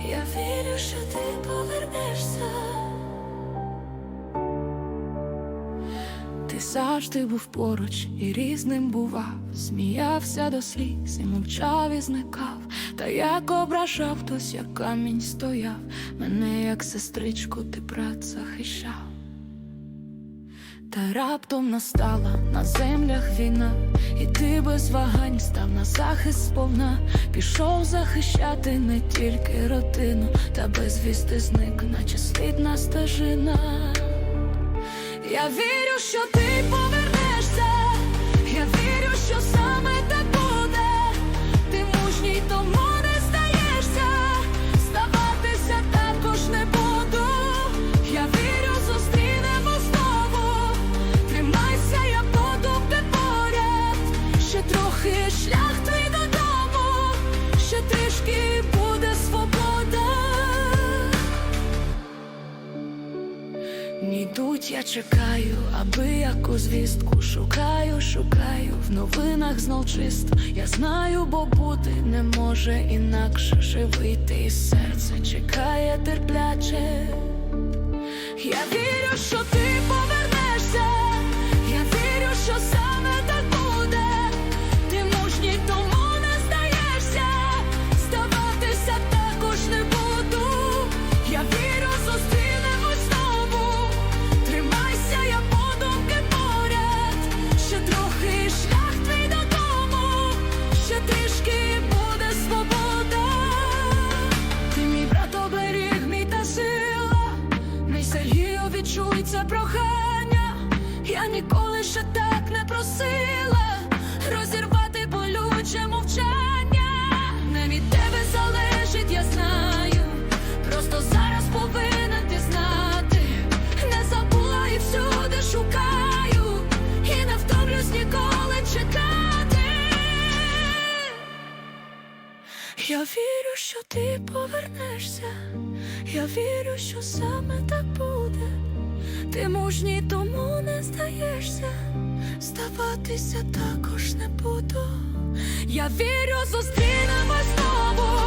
Я вірю, що ти повернешся. Ти завжди був поруч і різним бував, сміявся до сліз і мовчав і зникав, та як ображав хтось, як камінь стояв, мене, як сестричку, ти брат захищав. Та раптом настала на землях війна, і ти без вагань став на захист сповна, пішов захищати не тільки родину, та безвісти зник, наче слідна стежина. Я вірю, що ти Ні йдуть, я чекаю, аби яку звістку шукаю, шукаю в новинах знов чисто. Я знаю, бо бути не може інакше живити, і серце чекає терпляче. Я вірю, Це прохання. Я ніколи ще так не просила розірвати болюче мовчання. Не від тебе залежить, я знаю. Просто зараз повинен ти знати. Не забула і всюди шукаю, і не втомлюсь ніколи чекати. Я вірю, що ти повернешся. Я вірю, що саме так буде. Ти мужній, тому не здаєшся. Здаватися також не буду. Я вірю, зустрінемось знову.